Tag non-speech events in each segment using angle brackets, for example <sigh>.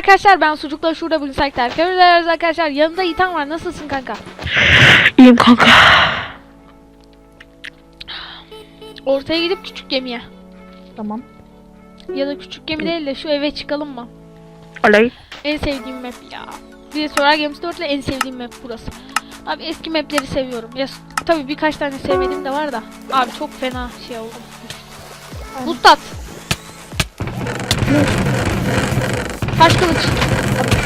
arkadaşlar ben Sucuk'la şurada bugün saklar. Görüyoruz arkadaşlar yanımda İtan var. Nasılsın kanka? İyiyim kanka. Ortaya gidip küçük gemiye. Tamam. Ya da küçük gemi değil de şu eve çıkalım mı? Olay. En sevdiğim map ya. Bir de Solar Games 4 ile en sevdiğim map burası. Abi eski mapleri seviyorum. Ya tabii birkaç tane sevmediğim de var da. Abi çok fena şey oldu. Muttat. Taş kılıç.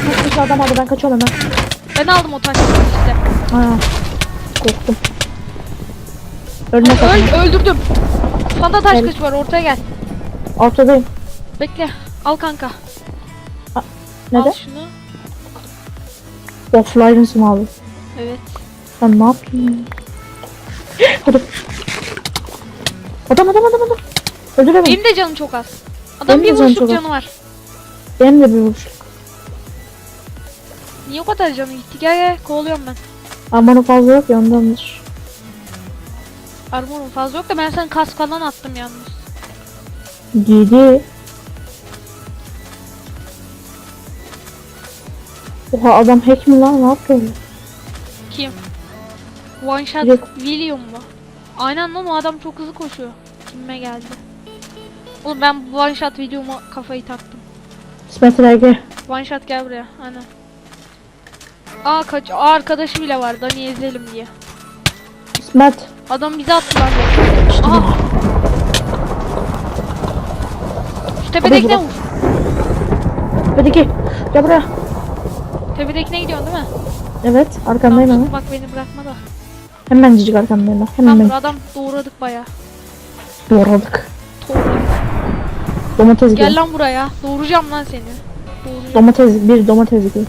Nasıl adam aldı ben kaçıyorum hemen. Ben aldım o taş kılıcı işte. Ha. Korktum. Ölme. Öl, öldürdüm. Sanda taş kılıç var ortaya gel. Ortadayım. Bekle. Al kanka. Ne Al de? şunu. Offline'sın abi. Evet. Ben ne yapayım? Hadi. Adam adam adam adam. Öldüremedim. Benim de canım çok az. Adam Benim bir vuruşluk canı var. Benim de bir vuruş. Niye o kadar canı gitti? Gel gel kovalıyorum ben. Ama fazla yok ya ondandır. Armorum fazla yok da ben sana kask falan attım yalnız. Giydi. Oha adam hack mi lan ne yapıyor? Kim? One shot Yok. William mu? Aynen lan o adam çok hızlı koşuyor. Kime geldi? Oğlum ben one shot videoma kafayı taktım. İsmet Ege. One shot gel buraya. Aynen. Aa kaç Aa, arkadaşı bile var Dani ezelim diye. İsmet. Adam bize attı lan. Aha. Şu tepedekine vur. Hadi gel. Gel buraya. Tepedekine gidiyorsun değil mi? Evet arkandayım Tamam, hemen. Bak beni bırakma da. Hemen cicik arkandayım ben. Hemen Tamam ben. adam doğradık baya. Doğradık. Doğradık. Domates gibi. Gel lan buraya. Doğuracağım lan seni. Doğuracağım. Domates bir domates gibi.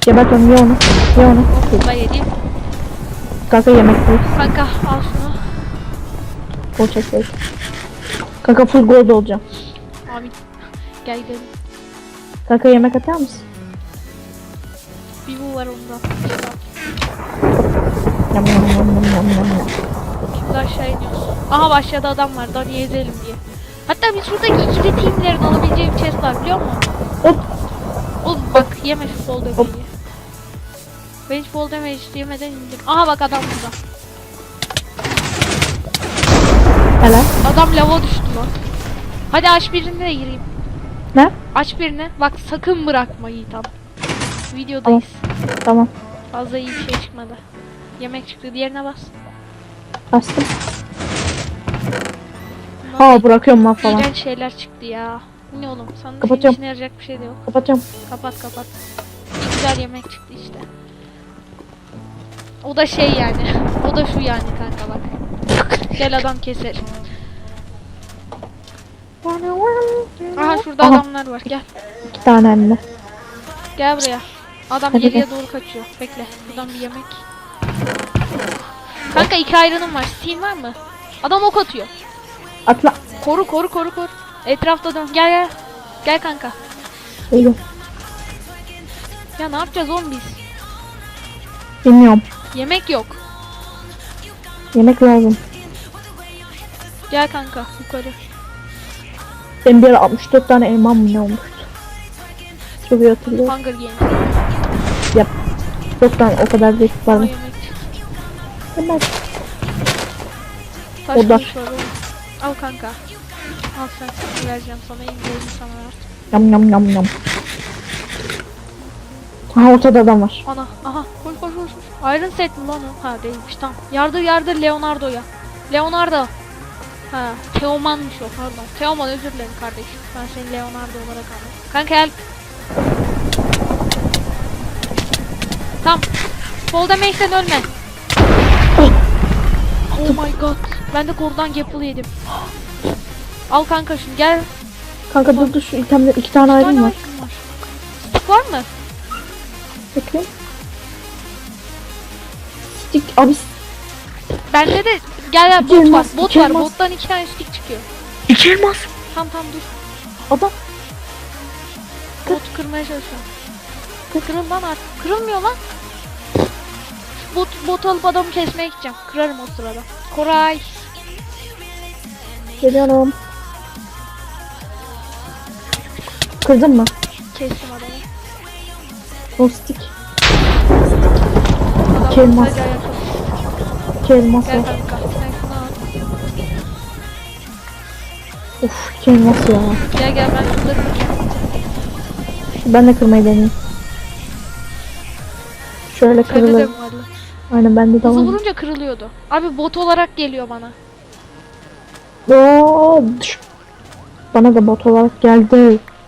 Gebert onu ye onu. Ye onu. Bunu da. Kanka yemek değil. Kanka al şunu. Poğaça değil. Kanka full gold olacağım. Abi gel gidelim. Kanka yemek atar mısın? Bir bu var onda. Yam yam yam yam yam yam. Şimdi aşağı iniyoruz. Aha başladı adam var. Dani ezelim diye. Hatta biz şuradaki ikili teamlerin alabileceği bir chest var biliyor musun? Hop. Oğlum bak yeme şu fall damage'i. Ben hiç fall damage yemeden indim. Aha bak adam burada. Helal. Adam lava düştü lan. Hadi aç birini de gireyim. Ne? Aç birini. Bak sakın bırakma Yiğitan. Videodayız. Tamam. Fazla iyi bir şey çıkmadı. Yemek çıktı. Diğerine bas. Bastım. Ha bırakıyorum lan falan. İğrenç şeyler çıktı ya. Bu ne oğlum? Senin Kapatıyorum. işine yarayacak bir şey de yok. Kapatacağım. Kapat kapat. Bir güzel yemek çıktı işte. O da şey yani. <laughs> O da şu yani kanka bak. Gel adam keser. Aha şurada Aha. adamlar var. Gel. İki tane anne. Gel buraya. Adam Hadi geriye gel. doğru kaçıyor. Bekle. Buradan bir yemek. Kanka iki ayrınım var. Steam var mı? Adam ok atıyor. Atla. Koru koru koru koru. Etrafta dön. Gel gel. Gel kanka. Geliyorum. Ya ne yapacağız oğlum biz? Bilmiyorum. Yemek yok. Yemek lazım. Gel kanka yukarı. Benim bir ara 64 tane elmam mı ne olmuştu? Çok iyi hatırlıyorum. Hunger Games. Yap. 4 tane o kadar değil var mı? yemek. Hemen. Taş O da. kılıç var oğlum. Al kanka. Al sen. Vereceğim sana. İndirelim sana ver. Yam yam yam yam. Ha ortada adam var. Ana. Aha. Koş koş koş. koş. Iron set mi lan o? Ha değilmiş tamam. Yardır yardır Leonardo'ya. Leonardo. Ha. Teoman'mış o pardon. Teoman özür dilerim kardeşim. Ben seni Leonardo olarak anladım. Kanka gel. Tamam. Fall damage'den ölme. Oh my god. Ben de kordan gapple yedim. Al kanka şunu gel. Kanka dur dur şu itemde iki tane ayrım var. Stick var mı? Bakayım. Stick abi Bende de gel gel bot var. Bot var. elmas. Bottan iki tane stick çıkıyor. iki elmas. Tam tam dur. Adam Bot kırmaya çalışıyorum. Kırıl lan artık. Kırılmıyor lan. Bot, bot alıp adamı kesmeye gideceğim. Kırarım o sırada. Koray. geliyorum. Kırdın mı? Kestim adamı. Adam Kelmas. sadece ayakkabı. İki elmas Gel var. kanka. Sen şunu al. Of iki elmas ya. Gel gel ben şurada. Ben de kırmayı deneyeyim. Şöyle kırılır. Aynen bende de Hızlı var. vurunca kırılıyordu. Abi bot olarak geliyor bana. Oo, düş. Bana da bot olarak geldi.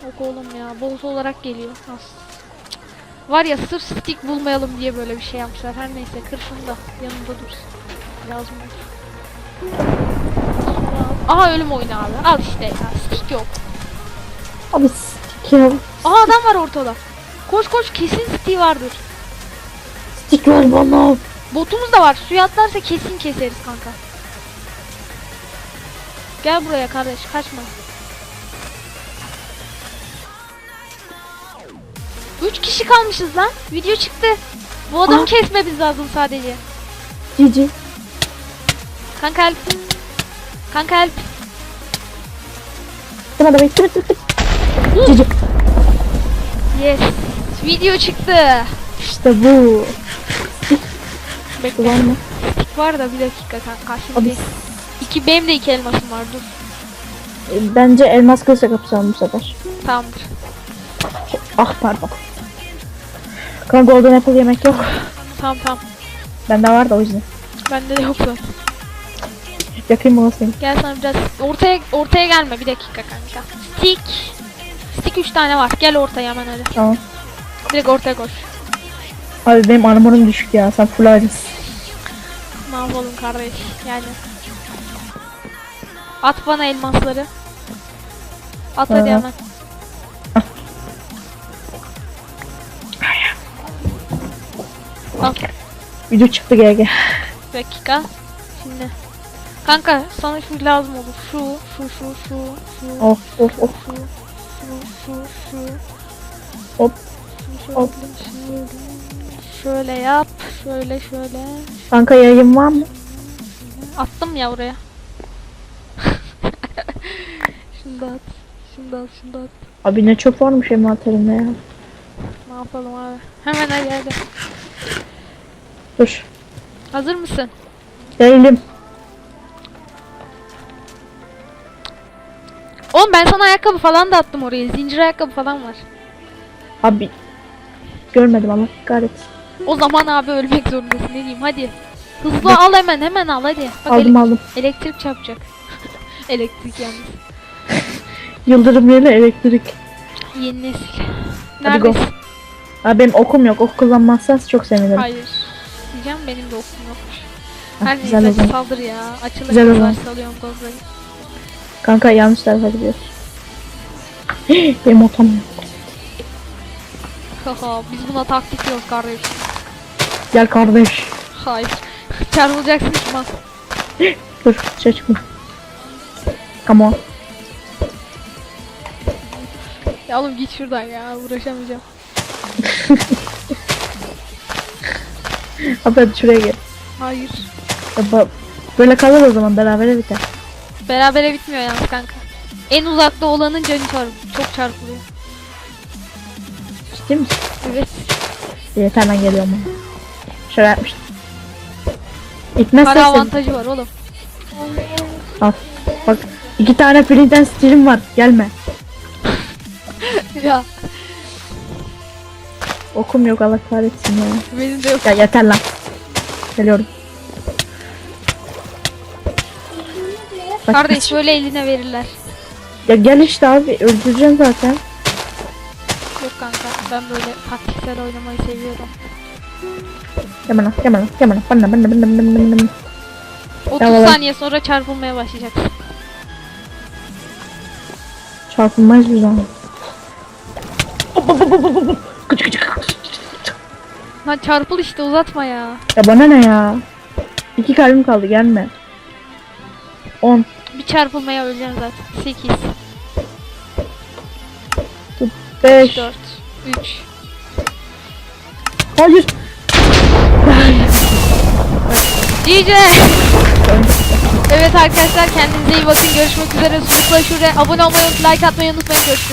Yok oğlum ya. Bot olarak geliyor. Nasıl? Var ya sırf stick bulmayalım diye böyle bir şey yapmışlar. Her neyse kırsın da yanında dursun. Lazım olur. Aha ölüm oyunu abi. Al işte ya. Stick yok. Abi stick ya. Aha adam var ortada. Koş koş kesin stick vardır. Stick ver bana. Botumuz da var. Suya atlarsa kesin keseriz kanka. Gel buraya kardeş kaçma. Üç kişi kalmışız lan. Video çıktı. Bu adamı Aa. kesmemiz lazım sadece. Cici. Kanka help. Kanka help. Bekle bekle bekle. Cici. Yes. Video çıktı. İşte bu. Bekle. Var mı? Var da bir dakika kanka. Abi Şimdi iki benim de iki elmasım var dur. e, bence elmas kılıçla kapışalım bu sefer. Tamamdır. Ah pardon. Kanka golden apple yemek yok. Tamam tamam. Bende var da o yüzden. Bende de yok zaten. Yakayım mı seni? Gel sana biraz ortaya ortaya gelme bir dakika kanka. Stick. Stick 3 tane var. Gel ortaya hemen hadi. Tamam. Direkt ortaya koş. Abi benim armorum düşük ya. Sen full ayrısın. Yapalım kardeş yani. At bana elmasları. At hadi hemen. Al Video çıktı GG. bir dakika. Şimdi. Kanka sana şu lazım olur. Şu, şu, şu, şu, şu. Of of of. Şu, şu, şu, şu. Hop. Hop. şöyle yap. Şöyle şöyle. Kanka yayın var mı? Attım ya oraya. <laughs> şunu da at. Şunu da at. Şunu da at. Abi ne çok varmış envanterimde ya. Ne yapalım abi? Hemen hadi hadi. Dur. Hazır mısın? Değilim. Oğlum ben sana ayakkabı falan da attım oraya. Zincir ayakkabı falan var. Abi. Görmedim ama kahretsin. O zaman abi ölmek zorundasın ne diyeyim hadi. Hızlı al hemen hemen al hadi. Bak Aldım ele- aldım. elektrik çarpacak. <laughs> elektrik yalnız. <laughs> Yıldırım yerine elektrik. Yeni nesil. Neredesin? Abi benim okum yok. Ok kullanmazsanız çok sevinirim. Hayır. Diyeceğim benim de okum yokmuş. Ah, Her güzel neyse saldır ya. Açılır Güzel kadar salıyorum. Kanka yanlış tarafa gidiyoruz. <gasps> benim otam yok. Haha biz buna taktik yok kardeş. Gel kardeş. Hayır. Çarpılacaksın an. Dur dışarı çıkma. Come on. Ya oğlum git şuradan ya uğraşamayacağım. Abi hadi şuraya gel. Hayır. Ya ba- Böyle kalır o zaman beraber biter. Berabere bitmiyor yalnız kanka. En uzakta olanın canı çarp çok çarpılıyor. Ciddi misin? Evet. Evet hemen geliyorum ben. Şöyle yapmıştım. İtmezse Para avantajı var oğlum. Al. Bak iki tane printen stilim var. Gelme. <laughs> ya Okum yok Allah kahretsin ya. benim de yok. Ya yeter lan. Geliyorum. Bak, Kardeş böyle eline verirler. Ya gel işte abi öldüreceğim zaten. Yok kanka ben böyle taktiksel oynamayı seviyorum. Gel bana gel bana gel bana. Bana bana bana bana bana bana. 30 Tamam. saniye sonra çarpılmaya başlayacaksın. Çarpılmaz bir zaman. Lan çarpıl işte uzatma ya. Ya bana ne ya? İki kalbim kaldı gelme. 10 Bir çarpılmaya öleceksin zaten. 8, 5 4, 3. Hayır. GG. evet arkadaşlar kendinize iyi bakın. Görüşmek üzere. Supla şuraya abone olmayı, like atmayı unutmayın. Görüşürüz.